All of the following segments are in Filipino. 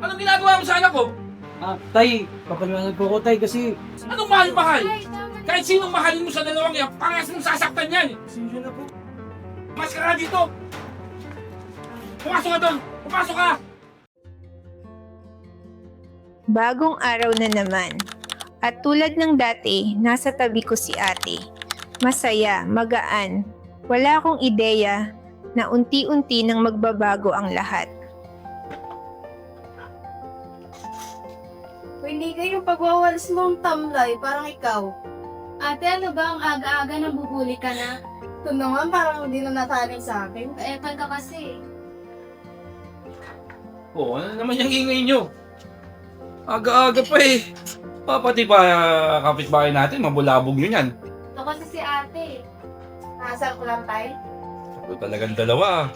Anong ginagawa mo sa anak ko? Ah, tay, papaliwanag ko ko tay kasi... Anong mahal-mahal? Kahit sinong mahalin mo sa dalawang yan, parehas mong sasaktan yan. Pasensya na po. Mas ka dito. Pumasok ka doon. Pumasok ka. Bagong araw na naman. At tulad ng dati, nasa tabi ko si ate. Masaya, magaan. Wala akong ideya na unti-unti nang magbabago ang lahat. Hindi kayo pagwawalis mong tamlay, parang ikaw. Ate, ano ba ang aga-aga nang bubuli ka na? Ito naman, parang hindi na nasaling sa akin. Epal ka kasi. Oo, ano naman yung ingay nyo? Aga-aga pa eh. Pa, pati pa uh, kapitbahay natin, mabulabog nyo yan. Ito kasi si ate. Nasal ko lang tayo. Ito talagang dalawa.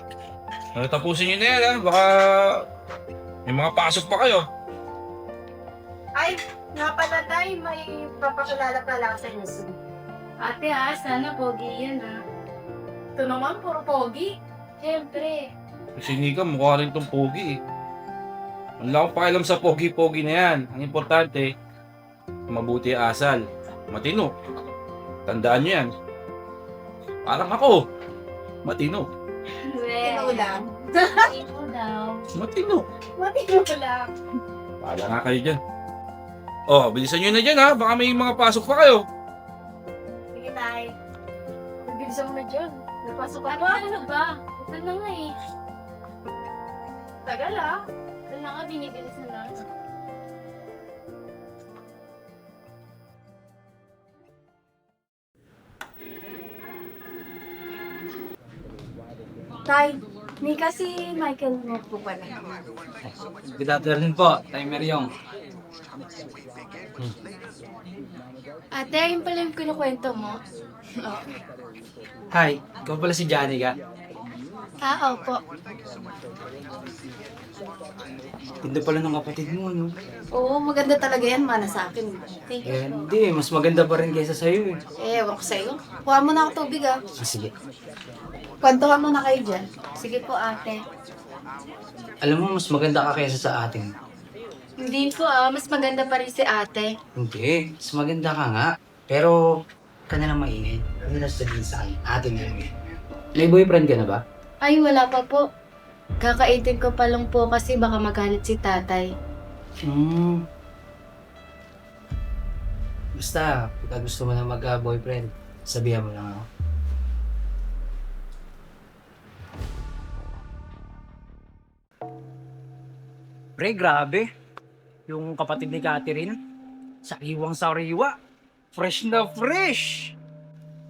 Ano, tapusin nyo na yan ha. Baka may mga pasok pa kayo. Ay, nga pala tayo, may papakilala pala ako sa inyo soon. Ate ha, sana pogi yan ha. Ito naman, puro pogi. Siyempre. Si Nika mukha rin tong pogi eh. Wala akong pakialam sa pogi-pogi na yan. Ang importante, mabuti ang asal. Matino. Tandaan nyo yan. Parang ako. Matino. Ito lang. Ito daw. Matino. Matino lang. Paala nga kayo dyan. Oh, bilisan nyo na dyan ha. Baka may mga pasok pa kayo. Sige tayo. Nagbilisan mo na dyan. Napasok Ano, ako. ano ba? Ito na nga eh. Tagal ah. Ito na nga, binibilis na lang. Tay, may kasi Michael mo po pala. Good afternoon po, tay Meryong. Ate, yun pala yung kinukwento mo. Hi, ikaw pala si Johnny ka? Ah, opo. Ganda pala ng kapatid mo, no? Oo, maganda talaga yan, mana sa akin. Thank Eh, hindi, mas maganda pa rin kaysa sa'yo eh. Eh, ewan ko sa'yo. Kuha mo na ako tubig ah. Ah, sige. Kwentuhan mo na kayo dyan. Sige po, ate. Alam mo, mas maganda ka kaysa sa atin. Hindi po ah, mas maganda pa rin si ate. Hindi, mas maganda ka nga. Pero, ka na lang maingay. Ano na sabihin sa akin? Atin na lang eh. May boyfriend ka na ba? Ay, wala pa po. Kakaitin ko pa lang po kasi baka magalit si tatay. Hmm. Basta, pagka gusto mo na mag-boyfriend, sabihan mo lang ako. Pre, grabe. Yung kapatid ni Catherine, sariwang sariwa. Fresh na fresh.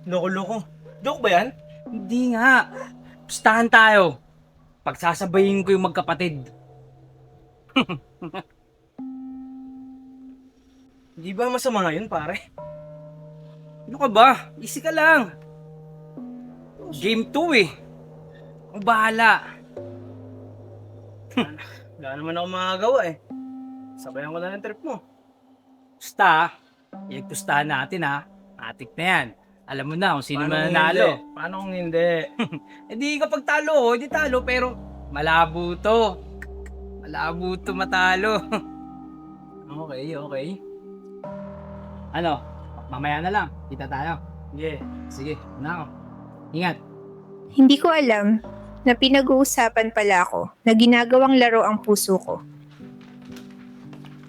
Loko-loko. Joke ba yan? Hindi nga. Pustahan tayo. Pagsasabayin ko yung magkapatid. Di ba masama ngayon, pare? Ano ka ba? Easy ka lang. Game 2 eh. Ang bahala. Wala naman ako makagawa eh. Sabayan ko na ng trip mo. Pusta, iligpustahan natin ha. Atik na yan. Alam mo na kung sino Paano kung mananalo. hindi? Paano kung hindi? Eh di kapag talo, oh, di talo. Pero malabo to. Malabo to matalo. okay, okay. ano? Mamaya na lang. Kita tayo. Yeah. Sige, una ako. Ingat. Hindi ko alam na pinag-uusapan pala ako na ginagawang laro ang puso ko.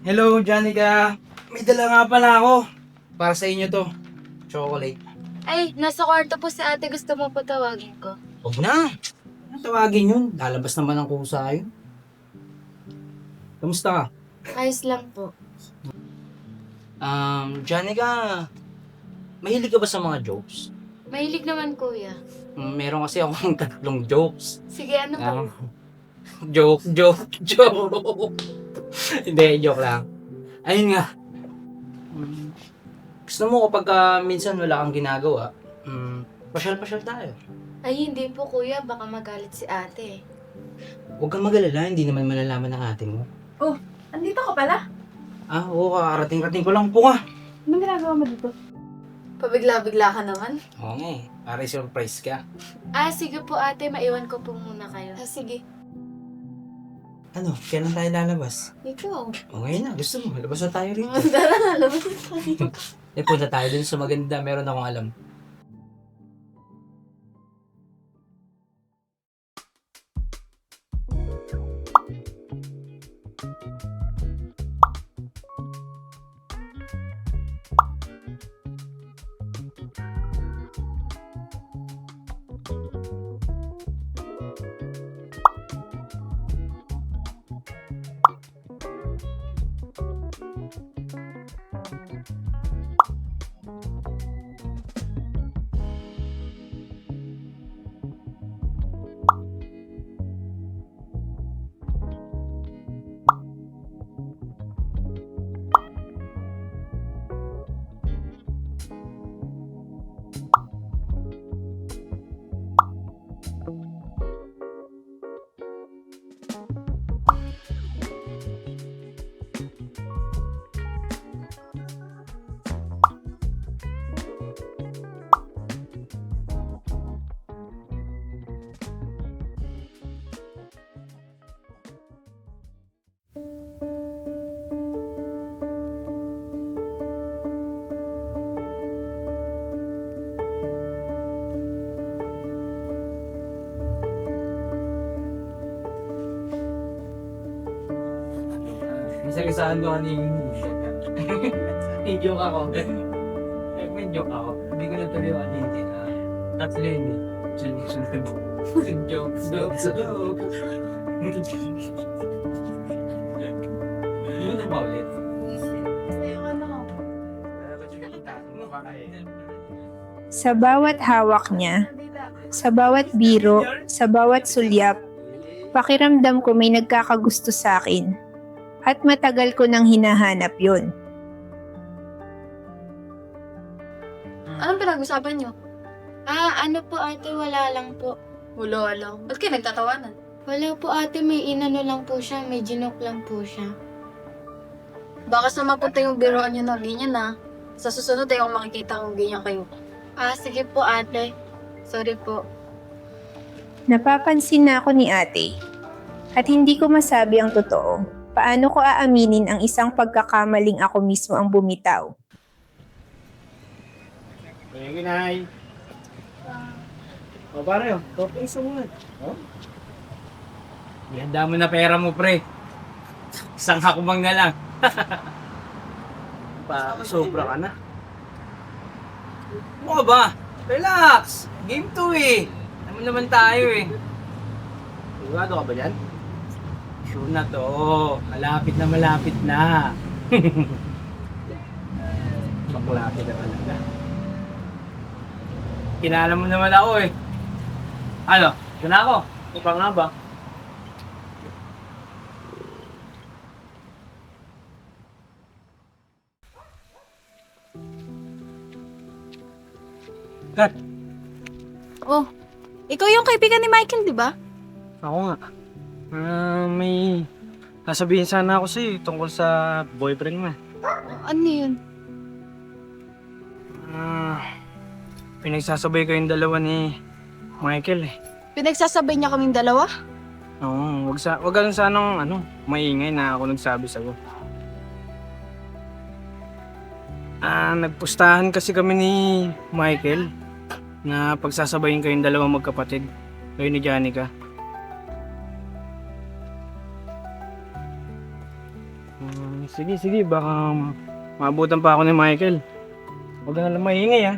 Hello, Janica. May dala nga pala ako. Para sa inyo to. Chocolate. Ay, nasa kwarto po si ate. Gusto mo po tawagin ko. Huwag na. Ano tawagin yun? Lalabas naman ang kusa yun. Kamusta ka? Ayos lang po. Um, Janica, mahilig ka ba sa mga jokes? Mahilig naman kuya. Mm, Meron kasi akong tatlong jokes. Sige, ano po? Um, joke, joke, joke. Hindi, joke lang. Ayun nga. Mm, Gusto mo kapag ah, minsan wala kang ginagawa, mm, pasyal-pasyal tayo. Ay, hindi po kuya. Baka magalit si ate. Huwag kang magalala, hindi naman malalaman ng ate mo. Andito ka pala? Ah, oo, kakarating-rating ko lang po ka. Anong ginagawa mo dito? Pabigla-bigla ka naman. Oo nga eh, para surprise ka. Ah, sige po ate. Maiwan ko po muna kayo. Ah, sige. Ano, kailan tayo lalabas? Ikaw. O ngayon na, gusto mo, labas na tayo rito. Tara na, labas na tayo. Eh, punta tayo dun sa maganda, meron akong alam. Isagasaan ko kanina yung joke ako. May joke ako. Hindi ko natuloy yung kanina. Tatlo yun eh. Joke, joke, joke, joke. Yun na ba ulit? Sa bawat hawak niya, sa bawat biro, sa bawat sulyap, pakiramdam ko may nagkakagusto sa akin. At matagal ko nang hinahanap yon. Anong pinag-usapan niyo? Ah, ano po ate, wala lang po. Wala lang. Ba't kayo nagtatawanan? Wala po ate, may inano lang po siya, may ginok lang po siya. Baka sa mapunta yung biroan nyo na ganyan na. Sa susunod ay kung makikita kong ganyan kayo. Ah, sige po ate. Sorry po. Napapansin na ako ni ate. At hindi ko masabi ang totoo. Paano ko aaminin ang isang pagkakamaling ako mismo ang bumitaw? Hey, ginay. O, pare, oh. Topping sa muna. Oh? Ihanda mo na pera mo, pre. Isang hakbang na lang. Pa, sobra ka na. Ano ba? Relax! Game 2 eh. Naman naman tayo eh. Sigurado ka ba dyan? Sure na to. Malapit na malapit na. Makulapit na talaga. Kinala mo naman ako eh. Ano? Ito na ako. Ito pa nga ba? Kat, Oh, ikaw yung kaibigan ni Michael, di ba? Ako nga. Ah, may sasabihin sana ako sa'yo tungkol sa boyfriend mo. eh. Ano yun? Ah, pinagsasabay kayong dalawa ni Michael eh. Pinagsasabay niya kaming dalawa? Oo, wag sa wag lang sanang ano, maingay na ako nagsabi sa. Ah, nagpustahan kasi kami ni Michael na pagsasabayin kayong dalawang magkapatid. Kayo ni Janica. Sige, sige, baka maabutan pa ako ni Michael. Huwag na lang maingay ah.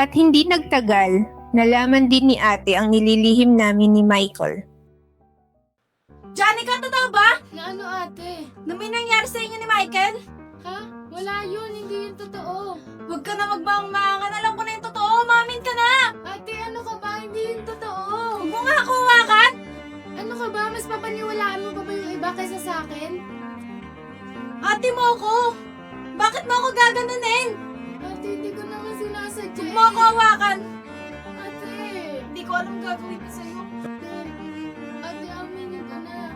At hindi nagtagal, nalaman din ni ate ang nililihim namin ni Michael. Janica, totoo ba? Na ano ate? Na may nangyari sa inyo ni Michael? Ha? Wala yun, hindi yun totoo. Huwag ka na magmaang-maangan. Alam ko na yung totoo. Mamin ka na. Ate, ano ka ba? Hindi yun totoo. Huwag mo nga ako hawakan. Ano ka ba? Mas papaniwalaan mo pa ba yung iba kaysa sa akin? Ate mo ako. Bakit mo ako gaganunin? Ate, hindi ko naman sila Huwag mo ako hawakan! Ko alam gagawin ko sa'yo. Ate, aminin ko na.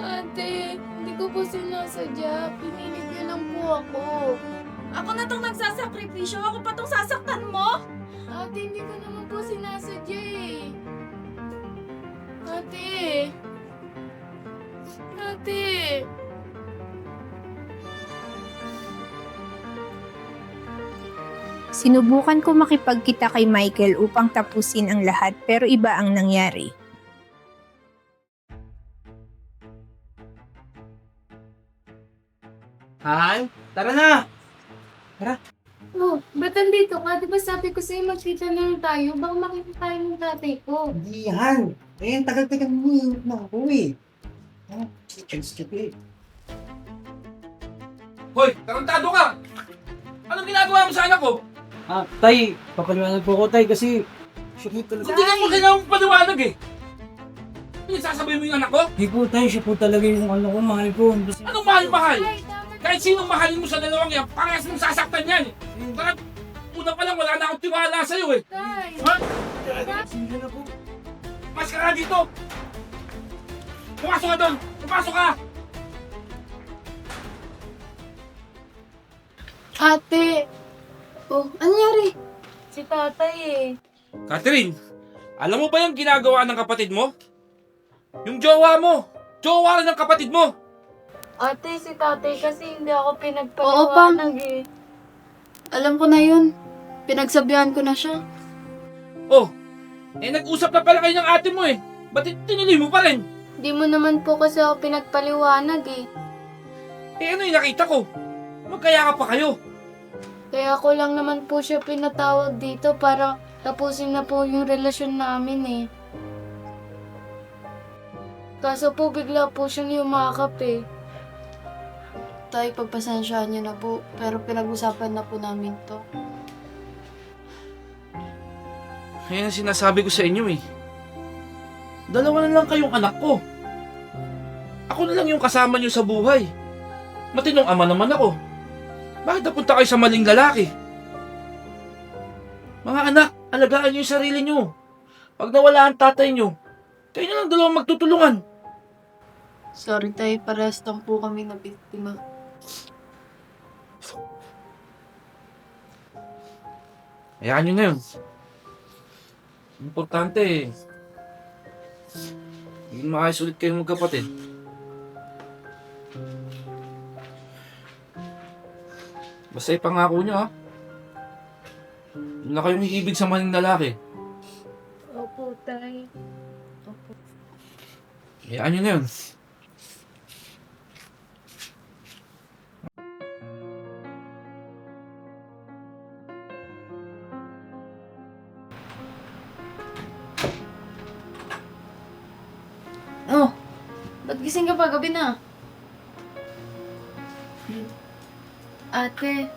Ate, hindi ko po sinasadya. Pinilit niyo lang po ako. Ako na tong nagsasakripisyo. Ako pa tong sasaktan mo? Ate, hindi ko naman po sinasadya eh. Ate! Ate! Sinubukan ko makipagkita kay Michael upang tapusin ang lahat pero iba ang nangyari. Han, tara na! Oh, ba't andito ka? Di ba sabi ko sa'yo magkita na lang tayo? Baka makita tayo ng tatay ko. Hindi yan. Eh, ang tagal-tagal mo yung na ako eh. Ah, chance check eh. Hoy, tarantado ka! Anong ginagawa mo sa anak ko? Ah, tay, papaliwanag po ko tay kasi siya po talaga. Hindi ka mo kailangang paliwanag eh. Pinagsasabi mo yung anak ko? Hindi po tay, siya po talaga yung ano ko, mahal ko. Basta- Anong mahal-mahal? Kahit sinong mahalin mo sa dalawang yan, parehas mong sasaktan yan. Bakit una pa lang wala na akong tiwala sa'yo eh. tay. Ha? Sige na po. Mas ka nga dito! Pumasok ka doon! Pumasok ka! Ate! Oh, ano nangyari? Si tatay eh. Catherine, alam mo ba yung ginagawa ng kapatid mo? Yung jowa mo! Jowa rin ng kapatid mo! Ate, si tatay kasi hindi ako Oo, pinagpaliwanag eh. Alam ko na yun. Pinagsabihan ko na siya. Oh, eh nag-usap na pala kayo ng ate mo eh. Ba't tinili mo pa rin? Di mo naman po kasi ako pinagpaliwanag eh. Eh ano yung nakita ko? Magkaya ka pa kayo. Kaya ko lang naman po siya pinatawag dito para tapusin na po yung relasyon namin eh. Kaso po bigla po siyang yumakap eh. Tay, pagpasensyahan niyo na po. Pero pinag-usapan na po namin to. Yan ang sinasabi ko sa inyo eh. Dalawa na lang kayong anak ko. Ako na lang yung kasama niyo sa buhay. Matinong ama naman ako. Bakit napunta kayo sa maling lalaki? Mga anak, alagaan niyo yung sarili niyo. Pag nawala ang tatay niyo, kayo na lang dalawang magtutulungan. Sorry, Tay. Parehas lang po kami na biktima. Hayaan niyo na yun. Importante eh. Hindi maayos ulit kayong magkapatid. Basta ipangako niyo ha. Hindi na kayong iibig sa maling lalaki. Opo, tay. Hayaan niyo na yun. Oh, ba't gising ka pa? Gabi na. Ate,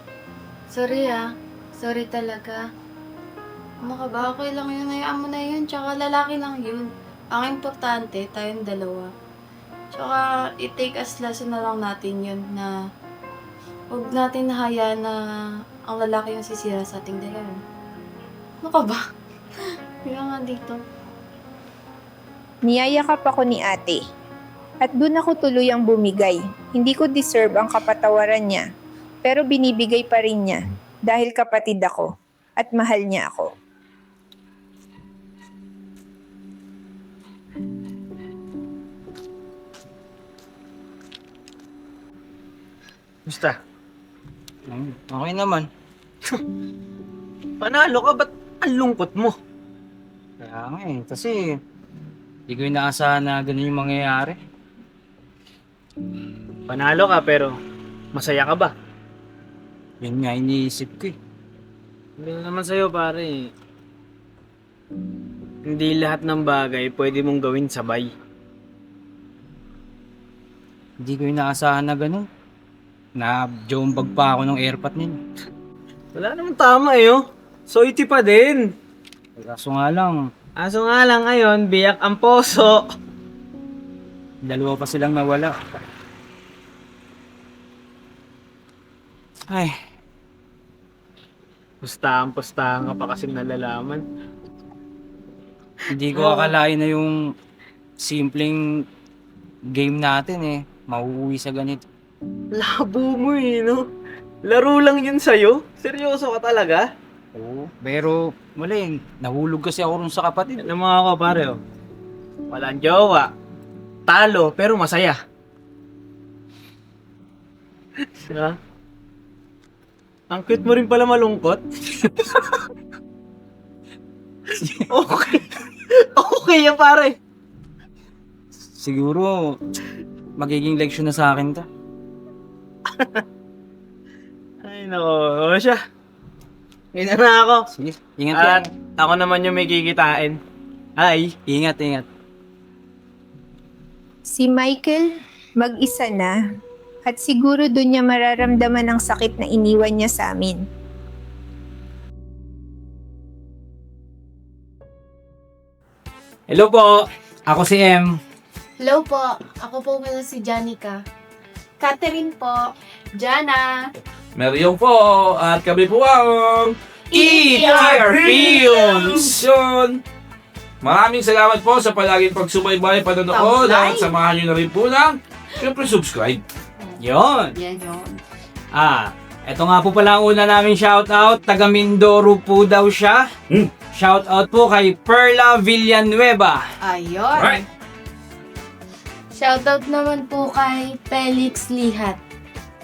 sorry ah. Sorry talaga. Ano ka ba? Okay lang yun. Hayaan mo na yun. Tsaka lalaki lang yun. Ang importante, tayong dalawa. Tsaka, i-take as lesson na lang natin yun na huwag natin nahayaan na ang lalaki yung sisira sa ating dalawa. Ano ka ba? Kaya nga dito. Niyayakap ako ni ate. At doon ako tuluyang bumigay. Hindi ko deserve ang kapatawaran niya. Pero binibigay pa rin niya dahil kapatid ako at mahal niya ako. Basta. Hmm, Okay naman. Panalo ka, ba't ang lungkot mo? Kaya nga eh, kasi hindi ko inaasahan na ganun yung mangyayari. Panalo ka pero masaya ka ba? Yun nga iniisip ko eh. Hindi naman sa'yo pare. Hindi lahat ng bagay pwede mong gawin sabay. Hindi ko inaasahan na ganun. Na-jombag pa ako ng airpot ninyo. Wala namang tama eh, oh. Soiti pa din. Kaso nga lang, Aso nga lang ngayon, biyak ang poso. dalawa pa silang nawala. Ay. Pustahan-pustahan ka pa kasi nalalaman. Hindi ko akalain na yung simpleng game natin eh. Mauuwi sa ganito. Labo mo eh, no? Laro lang yun sa'yo? Seryoso ka talaga? Oo. Pero, wala eh. Nahulog kasi ako rin sa kapatid. Alam mo ako pare, oh. Walang jowa. Talo, pero masaya. Ha? Ang cute mo rin pala malungkot. okay. Okay yan pare. Siguro, magiging leksyon na sa akin to. Ay nako, o siya. Ina na ako. Sige, ingat At yan. ako naman yung may kikitain. Ay, Ingat, ingat. Si Michael, mag-isa na. At siguro doon niya mararamdaman ang sakit na iniwan niya sa amin. Hello po, ako si M. Hello po, ako po pala si Janica. Catherine po. Jana. Meryong po, at kami po ang ER Films! Yun. Maraming salamat po sa palaging pagsubaybay, panonood, at samahan nyo na rin po ng, syempre, subscribe. Yon. Yan yun. Ah, eto nga po pala ang una namin shoutout. Taga Mindoro po daw siya. Hmm. Shoutout po kay Perla Villanueva. Ayun. Alright. Shoutout naman po kay Felix Lihat.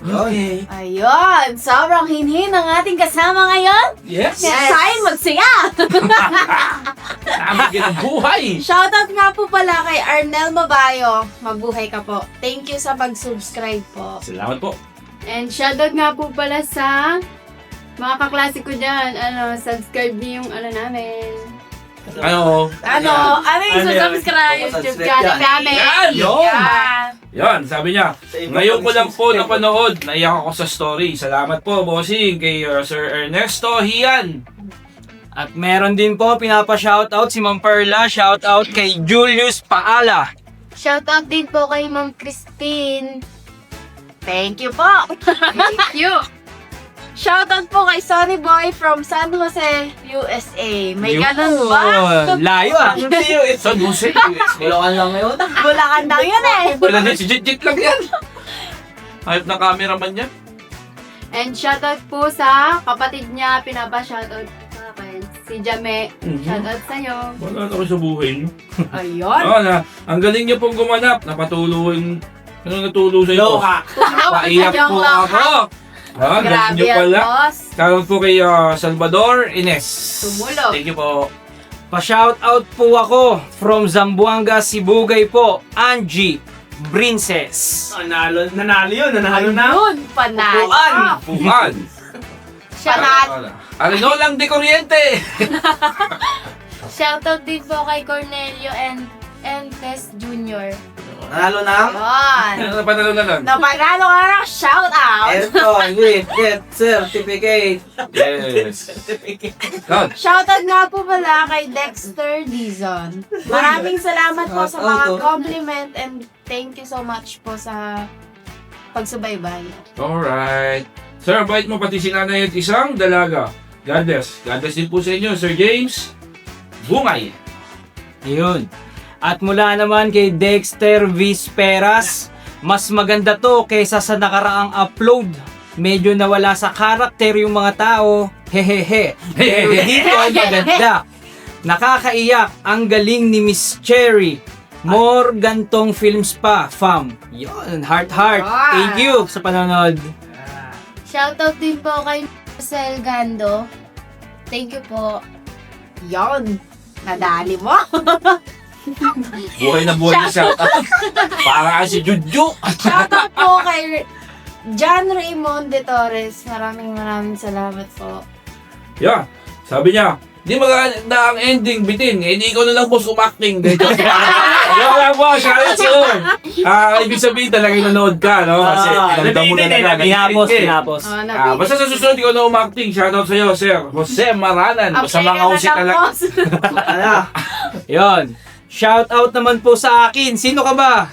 Okay. Ayun. Sobrang hinhin ang ating kasama ngayon. Yes. Yes. Sayang magsaya. Ka ng buhay. Shoutout nga po pala kay Arnel Mabayo. Mabuhay ka po. Thank you sa pag-subscribe po. Salamat po. And shoutout nga po pala sa mga kaklase ko dyan. Ano, subscribe niyo yung ano namin. Ano? Ano? Ano yung Ano yan? subscribe YouTube Subscribe channel namin? Yan, yun. Yan. Yan, sabi niya. Ngayon ko lang po napanood, naiyak ako sa story. Salamat po, bossing, kay uh, Sir Ernesto Hian. At meron din po pinapa-shoutout si Ma'am Perla. Shoutout kay Julius Paala. Shoutout din po kay Ma'am Christine. Thank you po. Thank you. Shoutout po kay Sonny Boy from San Jose, USA. May Yun. ganun ba? Layo ah. San Jose. Bulacan lang ngayon. Bulacan lang yun eh. Wala din si Jit lang yan. Hayop na cameraman yan. And shoutout po sa kapatid niya, pinapa-shoutout sa akin. Si Jame. Shoutout sa'yo. Wala na ako sa buhay niyo. Ayun. Oo na, ang galing niyo pong gumanap. Napatulong. Ano natulo sa iyo? Loka. Paiyak po ako. Ah, Grabe yan, pala. boss. Tawag po kay ah, Salvador Ines. Tumulog. Thank you po. Pa-shoutout po ako from Zamboanga, Sibugay po. Angie Princess. Nanalo, nanalo yun, nanalo na. Ayun, panalo. Upuan. Puman. Panalo. Arino lang de Corriente. Shoutout din po kay Cornelio and and Tess Jr. Nanalo na? Ayun. Ano na panalo na? Napanalo ka na, shout out! Ito, with get certificate. Yes. God. Shoutout nga po pala kay Dexter Dizon. Maraming salamat po sa mga compliment and thank you so much po sa pagsubaybay. Alright. Sir, bait mo pati si nanay at isang dalaga. God bless. God bless din po sa inyo, Sir James. Bungay. Yun. At mula naman kay Dexter Visperas, mas maganda to kaysa sa nakaraang upload. Medyo nawala sa karakter yung mga tao. Hehehe. Pero dito ay maganda. Nakakaiyak ang galing ni Miss Cherry. More gantong films pa, fam. Yun, heart heart. Thank you sa panonood. Shoutout din po kay Marcel Gando. Thank you po. Yon, nadali mo. Buhay na buhay na siya. Para si Juju. Shoutout po kay John Raymond de Torres. Maraming maraming salamat po. Yeah. Sabi niya, di maganda ang ending bitin. Eh, di ikaw na lang boss umacting. Yung lang po, shoutout sa'yo. Ah, ibig sabihin talaga nanonood ka, no? Kasi Ah, nagdamo mo na Eh, pinapos. Oh, Ah, nabi- basta sa susunod ikaw na umacting. Shoutout sa'yo, Sir Jose Maranan. Basta Update mga ka na usik lang, na lang. boss. Shout out naman po sa akin. Sino ka ba?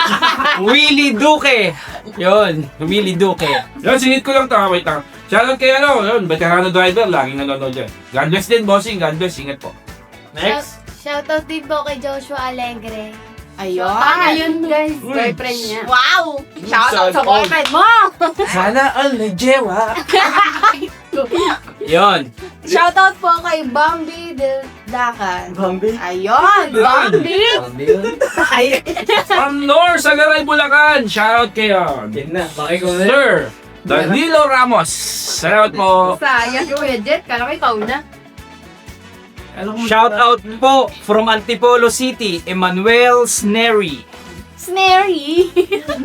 Willie Duque. Yon, Willie Duque. Yan, sinit ko lang ta. Wait lang. Shoutout kay ano, yun, veterano driver, laging nanonood yan. God bless din, bossing. God bless, ingat po. Next. Shoutout din po kay Joshua Alegre. Ayun. Ayun, guys. Boyfriend niya. Wow! Shoutout sa boyfriend mo! Sana all jewa. Yon. Shoutout po kay Bambi Del Dacan. Bambi. Ayun! Bambi! Ayun. From Nor, Sagaray, Bulacan. Shoutout kayo. Yan na. Bakit ko na. Sir, Danilo Ramos. Salamat po. Sayang yung Jet. Kala ko ikaw na. Shout out po from Antipolo City, Emmanuel Sneri. Snary!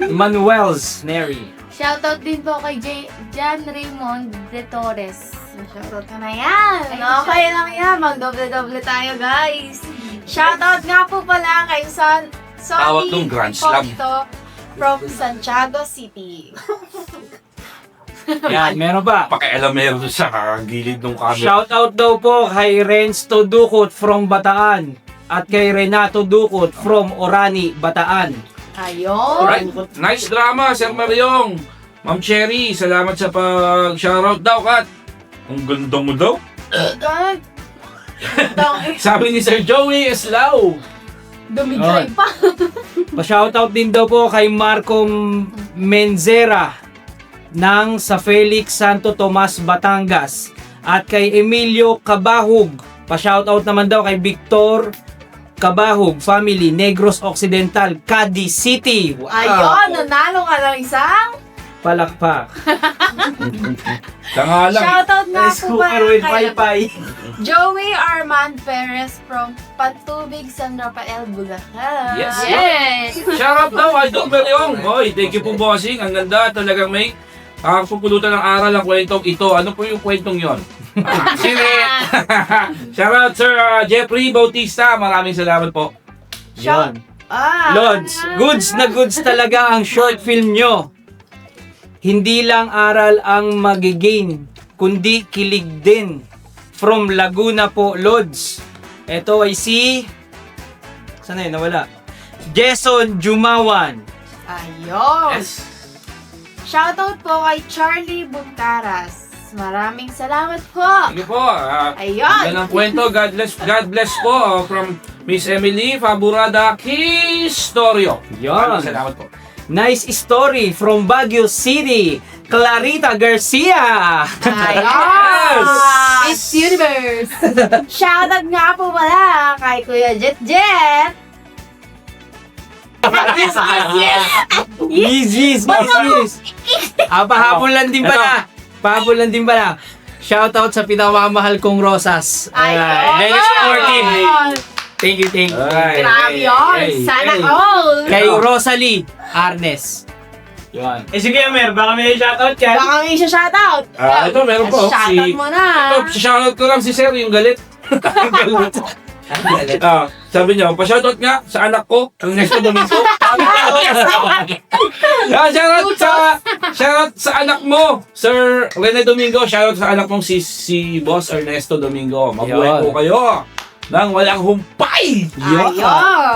Emmanuel Sneri. Shoutout din po kay J- John Raymond de Torres. Shoutout ka na yan. Okay lang yan. Mag-doble-doble tayo, guys. Shoutout nga po pala kay Son Tawag Sonny nung Grand Slam. Hipólito from Santiago City. Yan, meron pa. Pakialam yun sa gilid ng camera. Shout out daw po kay Renz Dukot from Bataan at kay Renato Dukot from Orani, Bataan. Ayun. Alright, nice drama, Sir Mariong. Ma'am Cherry, salamat sa pag-shoutout daw, Kat. Ang ganda mo daw. God. Sabi ni Sir Joey Eslao. dumidray Yun. pa. Pa-shoutout din daw po kay Marco Menzera ng sa Felix Santo Tomas, Batangas at kay Emilio Cabahug. Pa-shoutout naman daw kay Victor Cabahug family, Negros Occidental, Cadiz City. Wow. Ayun, nanalo ka ng isang Palakpak. Tanga lang. shoutout nga po Scooper pala with kay Wi-Fi. Joey Armand Perez from Pantubig, San Rafael, Bulacan. Yes. Yes. Shoutout daw, Idol Mariong. Hoy, thank you po, bossing. Ang ganda, talagang may kakapupulutan ng aral ang kwentong ito. Ano po yung kwentong yon? Sine. Shoutout Sir uh, Jeffrey Bautista. Maraming salamat po. Yan. Ah, Lods, goods na goods talaga ang short film nyo. Hindi lang aral ang magigain, kundi kilig din. From Laguna po, Lods. Ito ay si... Sana yun? Nawala. Jason Jumawan. Ayun. Yes. Shoutout po kay Charlie Buncaras. Maraming salamat po. Sige po. ah, Ayun. Yan ang kwento. God bless, God bless po oh, from Miss Emily Faburada Kistorio. Yan. Maraming salamat po. Nice story from Baguio City. Clarita Garcia. Ayun. It's Universe. Shoutout nga po pala kay Kuya Jet Jet. Yes, yes, yes, yes. Ah, pahabol lang din pala. Pahabol lang din pala. Shoutout sa pinamamahal kong Rosas. Ayan. Mega supportive. Thank you, thank you. Ay, Grabe ay, yun. ay, Sana ay. all. Kay Rosalie Arnes. Yan. Eh sige, Mer, baka may shoutout yan. Baka may isa shoutout. Ah, ito meron po. Shoutout Si, mo na. ito, shoutout ko lang si Sir, yung galit. Galit. Ah, sabi niya, pa-shoutout nga sa anak ko, ang next na Domingo. Ah, shoutout sa, shoutout sa anak mo, Sir Rene Domingo. Shoutout sa anak mong si, si Boss Ernesto Domingo. Mabuhay Yan. po kayo nang walang humpay. Ayun.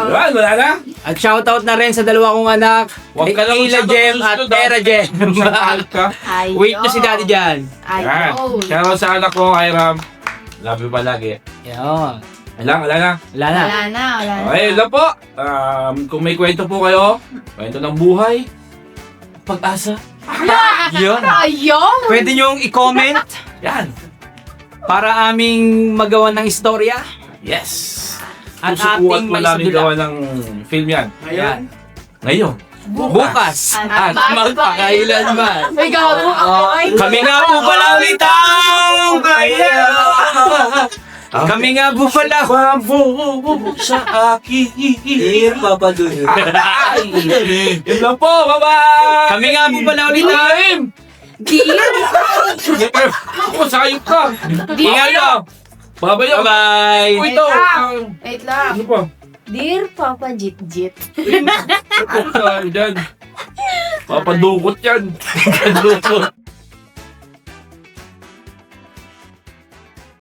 Yan, wala na. At shoutout na rin sa dalawa kong anak. Huwag ka lang Ila masyadong Jem at susunod, ah. Tera Jem. Mahal ka. Wait nyo si daddy dyan. Yan. Ayun. Shoutout sa anak ko, Hiram. Love you palagi. Yan. Wala, wala na. Wala na. Wala na, wala na. Okay, yun po. Um, kung may kwento po kayo, kwento ng buhay, pag-asa. Yun. Ayun. Pwede nyong i-comment Yan. para aming magawa ng istorya. Yes. At Susukuan ating po may namin gawa ng film yan. Yan. Ngayon. Bukas. At At magpakailanman. May gawa Oh, Ay, Kami nga po pala ulit ang. Kami nga po pala. Pabo sa akin. papaduyo. Yun lang po. Bye-bye. Kami nga po pala ulit ang Time. Ako, sayop ka. Ingat ka. Bye-bye. Bye-bye. Ito, ito. Wait lang. ang- Wait lang. Ano pa? Dear Papa Jit Jit. Ito, dyan. Papadukot yan. Papadukot.